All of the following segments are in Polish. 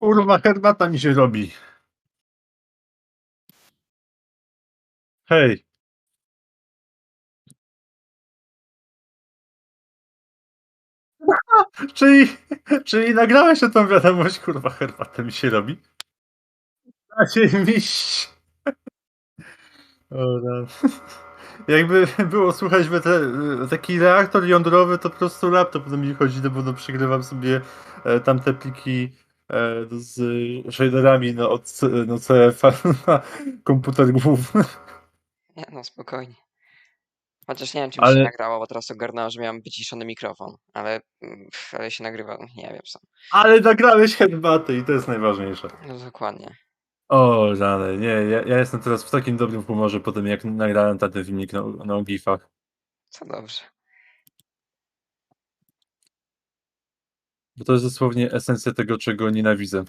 Kurwa, herbata mi się robi. Hej. czyli, czyli nagrałeś tą wiadomość, kurwa, herbata mi się robi. Macie miś. O. Jakby było słuchać by te, taki reaktor jądrowy, to po prostu laptop do mnie chodzi, bo no, przygrywam sobie e, tamte pliki z shaderami no, od C- no, CF-a na komputer główny. Nie no, spokojnie. Chociaż nie wiem, czy mi Ale- się nagrało, bo teraz ogarnąłem, że miałem wyciszony mikrofon, ale, ale się nagrywa, nie wiem sam. Ale nagrałeś herbatę i to jest najważniejsze. No dokładnie. O, żale, nie, ja, ja jestem teraz w takim dobrym humorze po tym, jak nagrałem ten filmik na, na gifach. Co dobrze. Bo to jest dosłownie esencja tego, czego nienawidzę.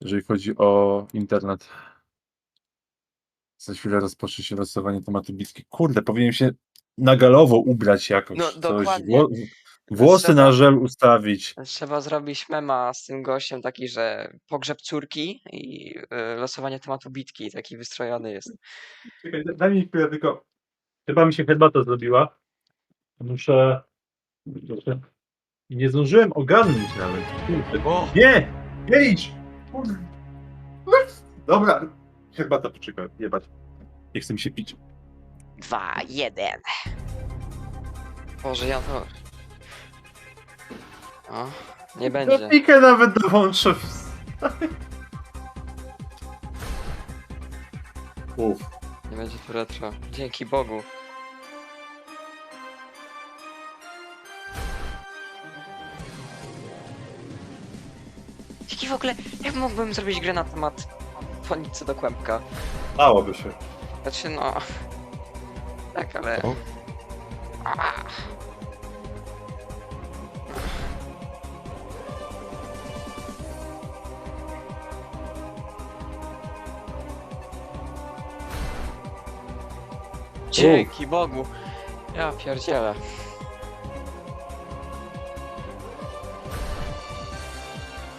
Jeżeli chodzi o internet. Za chwilę rozpocznie się losowanie tematu bitki. Kurde, powinien się na galowo ubrać jakoś. No, coś. dokładnie. Wło- włosy Trzeba- na żel ustawić. Trzeba zrobić mema z tym gościem taki, że pogrzeb córki i y, losowanie tematu bitki, taki wystrojony jest. Czekaj, daj mi chwilę tylko. Chyba mi się herbata zrobiła. Muszę. Muszę- Nie zdążyłem ogarnąć nawet. Kurde. Nie! Nie idź! Kurde. Dobra. Herbata poczeka, jebać. Nie chcę mi się pić. Dwa, jeden. Boże, ja to... O, nie będzie. Grafikę nawet dołączę. Uff. Nie będzie tu retro. Dzięki Bogu. W ogóle... Jak mógłbym zrobić grę na temat ponicy do kłębka? Dałoby się. Znaczy no... Tak, ale... O. Dzięki Bogu. Ja pierdzielę.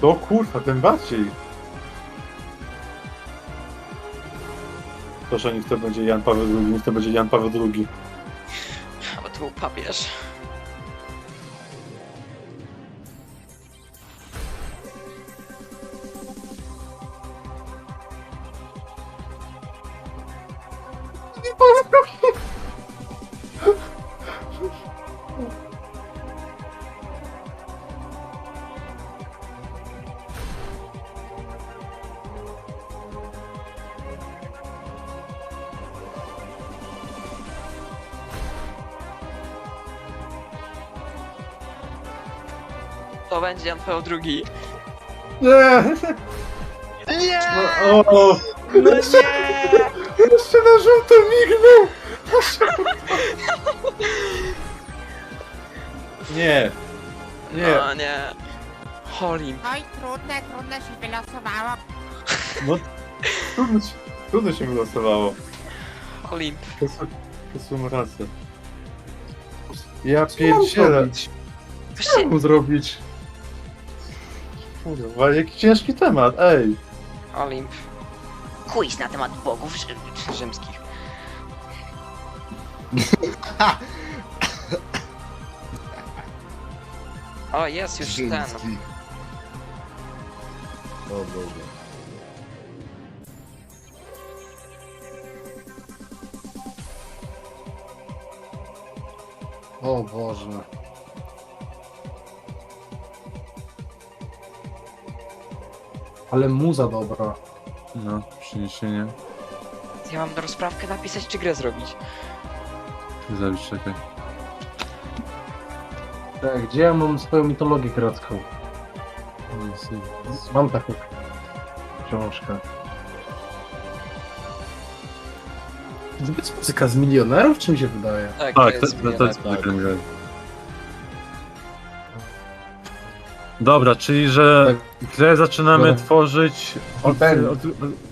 To kurwa, tym bardziej. Proszę, niech to będzie Jan Paweł II, niech to będzie Jan Paweł II. Bo to był papież. To będzie Jan Paweł II. Nie! Nie! No, o, No jeszcze, nie! jeszcze na żółto mignął! Nie. Nie. O nie. Holim. Oj, trudne, trudne się wylosowało. No, trudno, się- trudno się wylosowało. Olimp. To są, to są racje. Ja pierdzielę. Co Właśnie, mu zrobić? Kurwa, jaki ciężki temat, ej. Olimp. Quiz na temat bogów rzy- rzymskich. O, jest już ten. Rzymski. O Boże. O Boże. Ale muza dobra. No, przeniesienie. Ja mam rozprawkę napisać czy grę zrobić? Zabić, czekaj. Tak, gdzie ja mam swoją mitologię grecką? Mam taką książkę. Jest muzyka z milionerów, czy mi się wydaje? Tak, Tak, to to, jest to, to jest milioner. muzyka Dobra, czyli że grę zaczynamy Dobra. tworzyć od, Ben. od,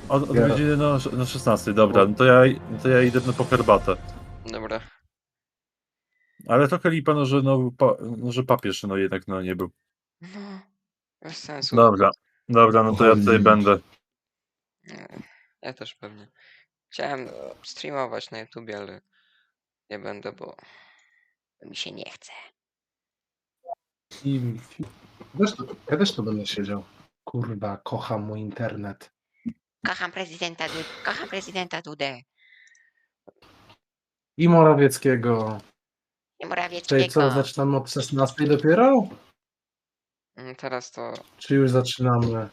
od, od Biorę. godziny no, na 16. Dobra, no to ja, to ja idę no po herbatę. Dobra. Ale trochę lipa, no, że, no, pa, no, że papież no, jednak no, nie był. No, Bez sensu. Dobra, dobra, no to ja tutaj będę. Nie, Ja też pewnie. Chciałem streamować na YouTubie, ale nie będę, bo mi się nie chce. I... Też tu, ja też tu będę siedział. Kurwa, kocham mój internet. Kocham prezydenta Dudę. Kocham prezydenta Dudę. I Morawieckiego. I Czyli Morawieckiego. co, zaczynamy od 16 dopiero? Mm, Teraz to Czy już zaczynamy?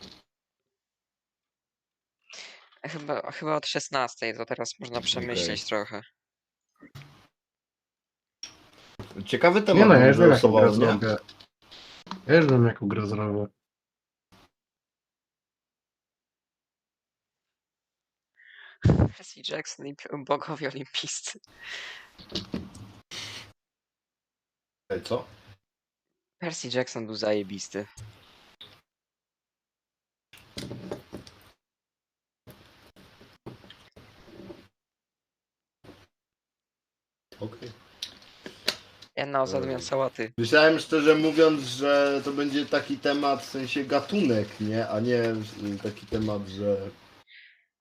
chyba, chyba od 16, to teraz można przemyśleć trochę. Ciekawy temat. Nie no, ja już wiem nie? Ja już wiem jaką grę zrobię. Percy Jackson i bogowie olimpijscy. Ej, Co? Percy Jackson był zajebisty. Okej. Jedna osoba miał sałaty. Myślałem szczerze mówiąc, że to będzie taki temat w sensie gatunek, nie? A nie taki temat, że,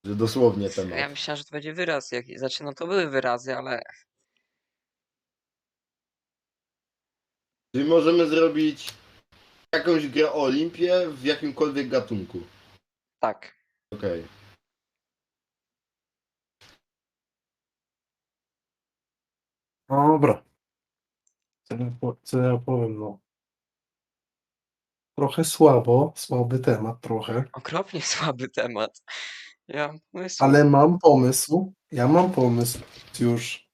że dosłownie Ja temat. myślałem, że to będzie wyraz. Jak... Znaczy, no to były wyrazy, ale Czyli możemy zrobić jakąś grę o Olimpie w jakimkolwiek gatunku. tak. Okej. Dobra. Co ja, po- co ja powiem, no. Trochę słabo, słaby temat trochę, Okropnie słaby temat. Ja mam pomysł. ale mam pomysł. Ja mam pomysł już.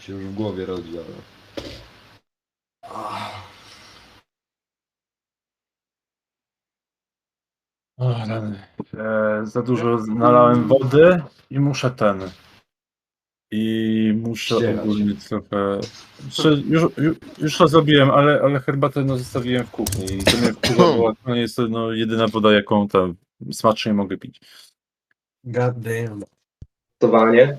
Się już w głowie rodzi, ale... O, rany. E, za dużo nalałem wody i muszę ten. I muszę Ścierać. ogólnie trochę. Czy, już, już, już to zrobiłem, ale, ale herbatę no, zostawiłem w kuchni. I to mnie to jest to no, jedyna woda, jaką tam smacznie mogę pić. God damn. Głosowanie.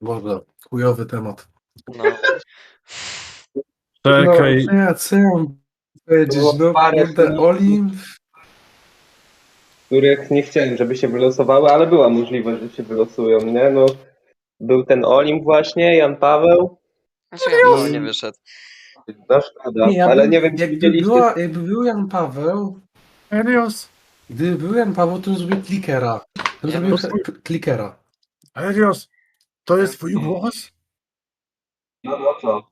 Boże, chujowy temat. No. Czekaj, No, ja mam powiedzieć? Było No, parę. Których nie chciałem, żeby się wylosowały, ale była możliwość, że się wylosują, nie? No, był ten Olimp właśnie, Jan Paweł. Znaczy, ja bym nie wyszedł. No szkoda, Nie, ja ale bym- nie wiem, czy jakby, widzieliście. była, jakby był Jan Paweł, Elios, gdyby był Jan Paweł, to bym zrobił klikera. To Ja zrobił k- klikera. Elios, to jest twój głos? No, no co?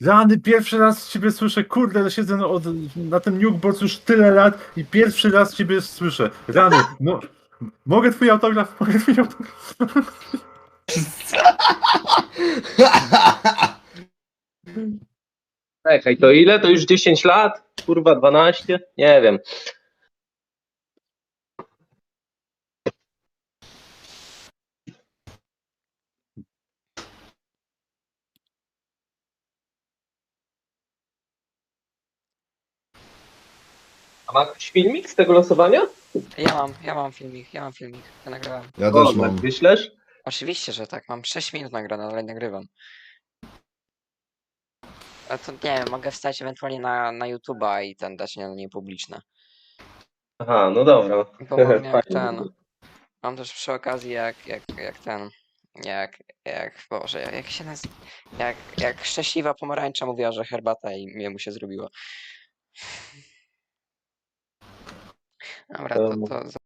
Rany, pierwszy raz ciebie słyszę, kurde, siedzę od, na tym Nukebox już tyle lat i pierwszy raz ciebie słyszę. Rany, no, mogę twój autograf, mogę twój autograf. Czekaj, to ile? To już 10 lat? Kurwa, 12? Nie wiem. A ma ktoś filmik z tego losowania? Ja mam, ja mam filmik, ja mam filmik. Ja nagrywam. Ja też mam. Wyślesz? Oczywiście, że tak. Mam 6 minut nagrane, ale nagrywam. A to nie wiem, mogę wstać ewentualnie na, na YouTube'a i ten dać na niepubliczne. Aha, no dobra. Bo mam jak ten. Mam też przy okazji jak, jak, jak ten. Jak, jak, Boże, jak się nazywa? Jak, jak szczęśliwa pomarańcza mówiła, że herbata i mnie mu się zrobiło. Dobra, to, Em. to